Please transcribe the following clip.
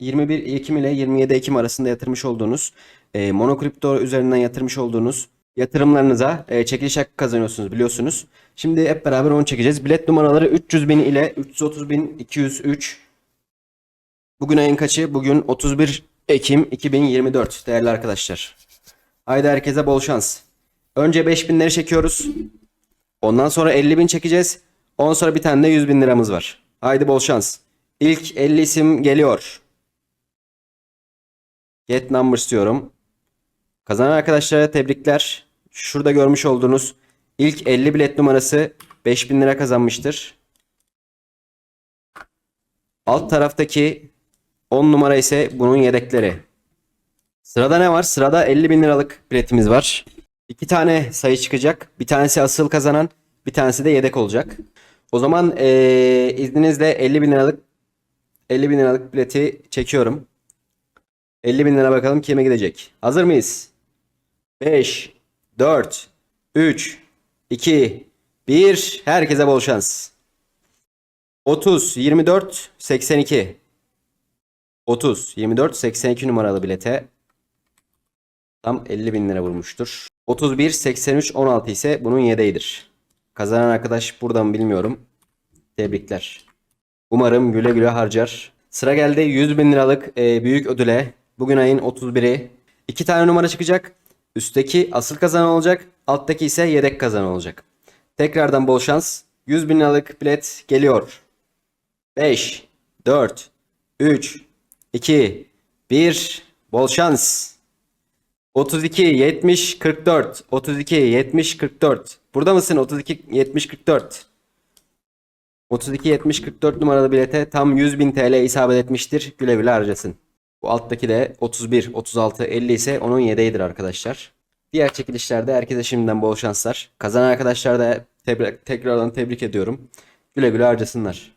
21 Ekim ile 27 Ekim arasında yatırmış olduğunuz e, monokripto üzerinden yatırmış olduğunuz yatırımlarınıza e, çekiliş hakkı kazanıyorsunuz biliyorsunuz. Şimdi hep beraber onu çekeceğiz. Bilet numaraları 300 bin ile 330 bin 203. Bugün ayın kaçı? Bugün 31 Ekim 2024 değerli arkadaşlar. Haydi herkese bol şans. Önce 5000'leri çekiyoruz. Ondan sonra 50 bin çekeceğiz. Ondan sonra bir tane de 100 bin liramız var. Haydi bol şans. İlk 50 isim geliyor. Get numbers diyorum. Kazanan arkadaşlara tebrikler. Şurada görmüş olduğunuz ilk 50 bilet numarası 5000 lira kazanmıştır. Alt taraftaki 10 numara ise bunun yedekleri. Sırada ne var? Sırada 50 bin liralık biletimiz var. İki tane sayı çıkacak. Bir tanesi asıl kazanan, bir tanesi de yedek olacak. O zaman eee, izninizle 50 bin liralık 50 bin liralık bileti çekiyorum. 50 bin lira bakalım kime gidecek. Hazır mıyız? 5, 4, 3, 2, 1. Herkese bol şans. 30, 24, 82. 30, 24, 82 numaralı bilete tam 50 bin lira vurmuştur. 31, 83, 16 ise bunun yedeğidir. Kazanan arkadaş buradan bilmiyorum. Tebrikler. Umarım güle güle harcar. Sıra geldi 100 bin liralık e, büyük ödüle. Bugün ayın 31'i. İki tane numara çıkacak. Üstteki asıl kazanan olacak. Alttaki ise yedek kazanan olacak. Tekrardan bol şans. 100 bin liralık bilet geliyor. 5, 4, 3, 2, 1. Bol şans. 32, 70, 44. 32, 70, 44. Burada mısın? 32, 70, 44. 32 70 44 numaralı bilete tam 100.000 TL isabet etmiştir. Güle güle harcasın. Bu alttaki de 31 36 50 ise onun yedeğidir arkadaşlar. Diğer çekilişlerde herkese şimdiden bol şanslar. Kazanan arkadaşlar da tebrik- tekrardan tebrik ediyorum. Güle güle harcasınlar.